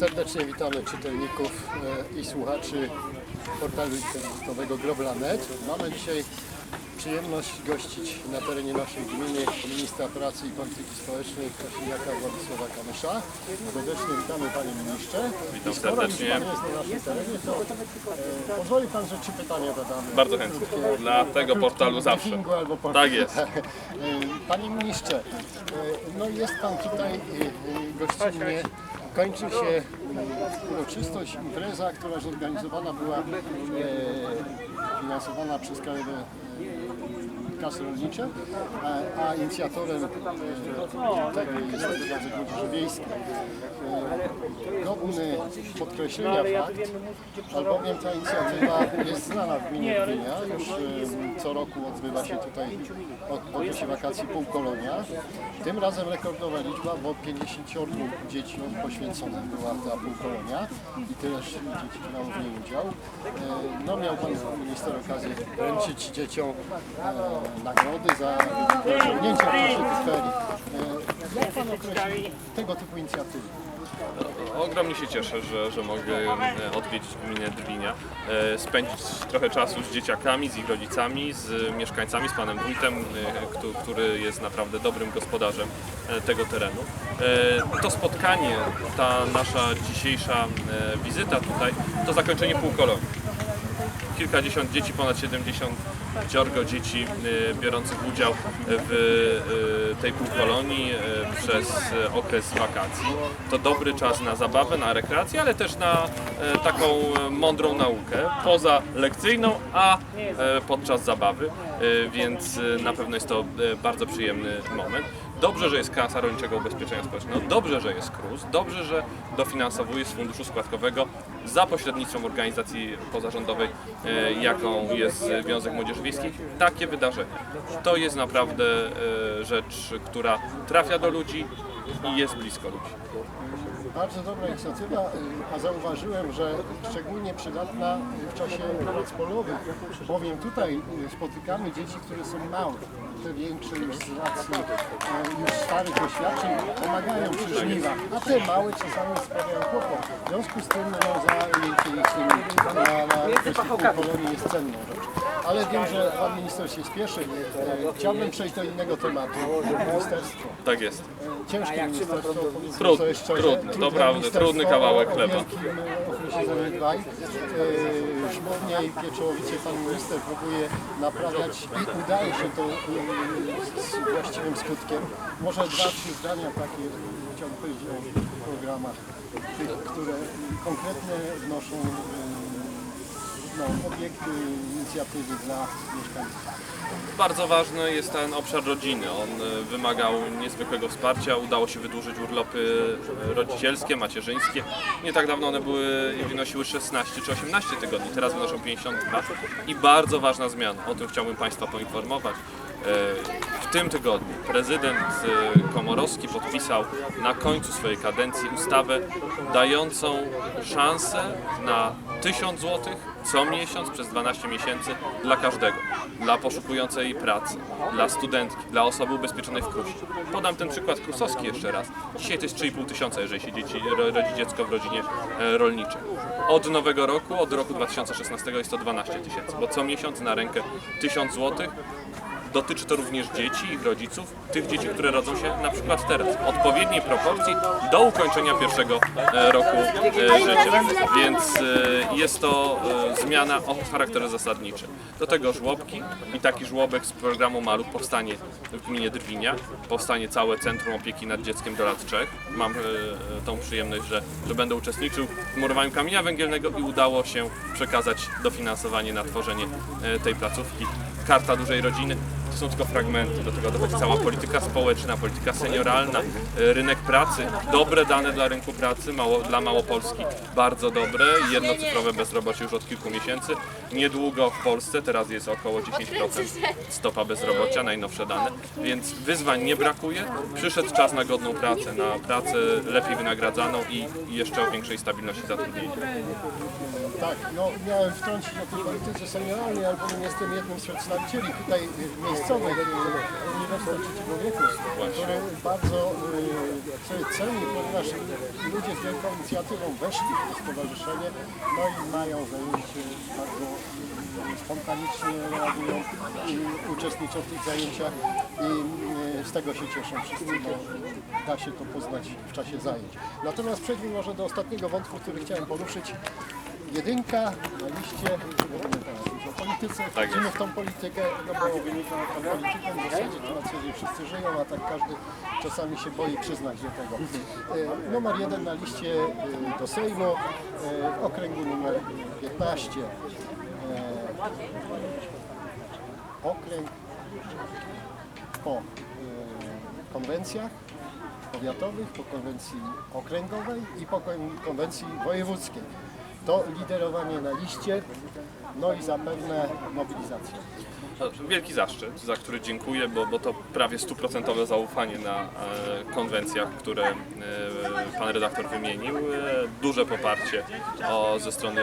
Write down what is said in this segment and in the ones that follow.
Serdecznie witamy czytelników e, i słuchaczy portalu internetowego Groblanet. Mamy dzisiaj przyjemność gościć na terenie naszej gminy ministra pracy i polityki społecznej Kosiniaka Władysława Kamysza. Serdecznie witamy Panie Ministrze. Witam I skoro serdecznie. już Pan jest na naszym terenie, to e, pozwoli Pan, że trzy pytania zadamy. Bardzo chętnie. Krótkie, Dla tego portalu zawsze. Albo. Tak jest. E, Panie ministrze, e, no jest pan tutaj e, e, gościnnie. Kończy się uroczystość, impreza, która zorganizowana była, e, finansowana przez e, kasy rolnicze, a, inicjatorem e, tego jest Związek Młodzieży Wiejskiej. E, Godny podkreślenia fakt, albowiem ta inicjatywa jest znana w gminie Gdynia. Już e, co roku odbywa się tutaj od w okresie wakacji półkolonia. Tym razem rekordowa liczba, bo 50 dzieciom poświęcona była ta półkolonia i tyleż dzieci brało w niej udział. No miał Pan Minister okazję wręczyć dzieciom nagrody za osiągnięcia w tych ferii. E, Jak Pan określi tego typu inicjatywy? Ogromnie się cieszę, że, że mogę e, odwiedzić gminę Drwinia, e, spędzić trochę czasu z dzieciakami, z ich rodzicami, z mieszkańcami, z panem wójtem, któ- który jest naprawdę dobrym gospodarzem tego terenu. To spotkanie, ta nasza dzisiejsza wizyta tutaj, to zakończenie półkolonii. Kilkadziesiąt dzieci, ponad 70 dziorgo dzieci y, biorących udział w y, tej półkolonii y, przez okres wakacji. To dobry czas na zabawę, na rekreację, ale też na taką mądrą naukę, poza lekcyjną, a podczas zabawy, więc na pewno jest to bardzo przyjemny moment. Dobrze, że jest Kasa Rolniczego Ubezpieczenia Społecznego, dobrze, że jest KRUS, dobrze, że dofinansowuje z funduszu składkowego za pośrednictwem organizacji pozarządowej, e, jaką jest Związek Młodzieży Wiejskiej, takie wydarzenia. To jest naprawdę e, rzecz, która trafia do ludzi i jest blisko ludzi. Bardzo dobra inicjatywa, y, a zauważyłem, że szczególnie przydatna w czasie prac polowych, bowiem tutaj y, spotykamy dzieci, które są małe. Te większe już z racji e, już starych doświadczeń pomagają przy żniwach, a te małe czasami sprawiają kłopot. W związku z tym no, zajęcie ich tymi na, na kolonii jest cenną rzeczą. Ale wiem, że Pan Minister się spieszy. Chciałbym przejść do innego tematu. Ministerstwo. Tak jest. Ciężkie ministerstwo, powiedzmy Trudne, sobie szczerze. trudne, to Trudne ministerstwo trudny kawałek o chleba. wielkim okresie zaniedbań. E, Żmownie i pieczołowicie pan minister próbuje naprawiać i udaje się to e, z właściwym skutkiem. Może dwa, trzy zdania takie e, chciałbym powiedzieć o programach, tych, które konkretnie wnoszą e, no, obiekty, inicjatywy dla mieszkańców. Bardzo ważny jest ten obszar rodziny. On e, wymagał niezwykłego wsparcia. Udało się wydłużyć urlopy e, rodzicielskie, macierzyńskie. Nie tak dawno one były i wynosiły 16 czy 18 tygodni. Teraz wynoszą 52. I bardzo ważna zmiana. O tym chciałbym Państwa poinformować. E, W tym tygodniu prezydent e, Komorowski podpisał na końcu swojej kadencji ustawę dającą szansę na 1000 zł co miesiąc przez 12 miesięcy dla każdego. Dla poszukującej pracy, dla studentki, dla osoby ubezpieczonej w KRUSie. Podam ten przykład krusowski jeszcze raz. Dzisiaj to jest 3,5 tysiąca, jeżeli się dzieci, ro- rodzi dziecko w rodzinie e, rolniczej. Od nowego roku, od roku 2016 jest to 12 tysięcy, bo co miesiąc na rękę 1000 złotych Dotyczy to również dzieci, ich rodziców, tych dzieci, które rodzą się na przykład teraz. Odpowiedniej proporcji do ukończenia pierwszego e, roku e, życia. Więc e, jest to zmiana o charakterze zasadniczym. Do tego żłobki i taki żłobek z programu Maluch powstanie w gminie Drwinia. Powstanie całe Centrum Opieki nad Dzieckiem do lat 3. Mam tą przyjemność, że, że będę uczestniczył w murowaniu kamienia węgielnego i udało się przekazać dofinansowanie na tworzenie tej placówki. Karta Dużej Rodziny są tylko fragmenty, do tego dochodzi cała polityka społeczna, polityka senioralna, e, rynek pracy, dobre dane dla rynku pracy, mało, dla Małopolski, bardzo dobre, jednocyfrowe bezrobocie już od kilku miesięcy, niedługo w Polsce, teraz jest około 10% stopa bezrobocia, najnowsze dane, więc wyzwań nie brakuje. Przyszedł czas na godną pracę, na pracę lepiej wynagradzaną i jeszcze o większej stabilności zatrudnienia. Tak, no miałem wtrącić o tej polityce senioralnej, albowiem jestem jednym z przedstawicieli tutaj y, miejscowych y, Uniwersytetu Trzeciego Wieku, który bardzo y, sobie ceni, ponieważ ludzie z wielką inicjatywą weszli w to stowarzyszenie, no i mają zajęcie y, spontanicznie reagują i uczestniczą w tych zajęciach i y, z tego się cieszą wszyscy, bo da się to poznać w czasie zajęć. Natomiast przejdźmy może do ostatniego wątku, który chciałem poruszyć. Jedynka na liście, o polityce, Tak wchodzimy w tą politykę, no bo polityką w zasadzie to na co dzień wszyscy żyją, a tak każdy czasami się boi przyznać do tego. E, Numer jeden na liście e, do Sejmu, e, w okręgu numer 15. E, Okręg po e, konwencjach powiatowych, po konwencji okręgowej i po kon- konwencji wojewódzkiej. To liderowanie na liście, no i zapewne mobilizacja. No, Wielki zaszczyt, za który dziękuję, bo, bo to prawie stuprocentowe zaufanie na e, konwencjach, które e, pan redaktor wymienił. E, duże poparcie o, ze strony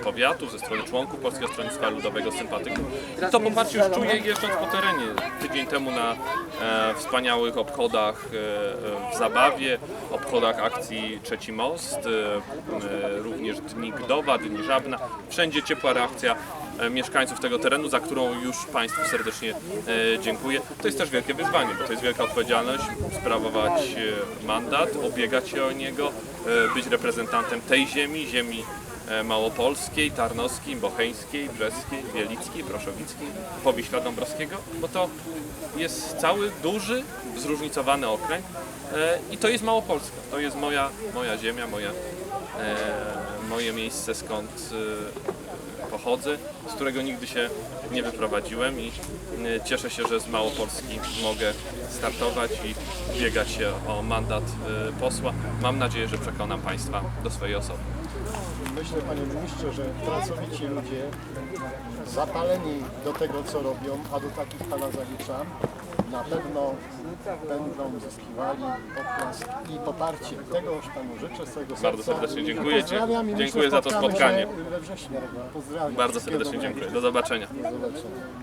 e, powiatu, ze strony członków Polskiego Stronnictwa Ludowego, sympatyków. I to poparcie już czuję jeżdżąc po terenie. Tydzień temu na e, wspaniałych obchodach e, w Zabawie, obchodach akcji Trzeci Most, e, e, również Dni Gdowa, Dni Żabna. Wszędzie ciepła reakcja e, mieszkańców tego terenu, za którą już Państwu serdecznie e, dziękuję. To jest też wielkie wyzwanie, bo to jest wielka odpowiedzialność sprawować e, mandat, ubiegać się o niego, być reprezentantem tej ziemi, ziemi małopolskiej, tarnowskiej, bocheńskiej, brzeskiej, bielickiej, proszowickiej, Powiśla Dąbrowskiego, bo to jest cały duży, zróżnicowany okręg e, i to jest Małopolska, to jest moja, moja ziemia, moja, e, moje miejsce skąd e, pochodzę, z którego nigdy się nie wyprowadziłem i e, cieszę się, że z Małopolski mogę startować i ubiegać się o mandat e, posła. Mam nadzieję, że przekonam Państwa do swojej osoby. Myślę, panie ministrze, że pracowici ludzie, zapaleni do tego, co robią, a do takich pana zaliczam, na pewno będą zyskiwali poklask i poparcie. Tego już panu życzę z całego serca. Bardzo serdecznie dziękuję. Pozdrawiam i Dziękuję za to spotkamy spotkanie. się We wrześniu. Pozdrawiam. Bardzo Wszystkiego serdecznie dobrego. dziękuję. Do zobaczenia. Do zobaczenia.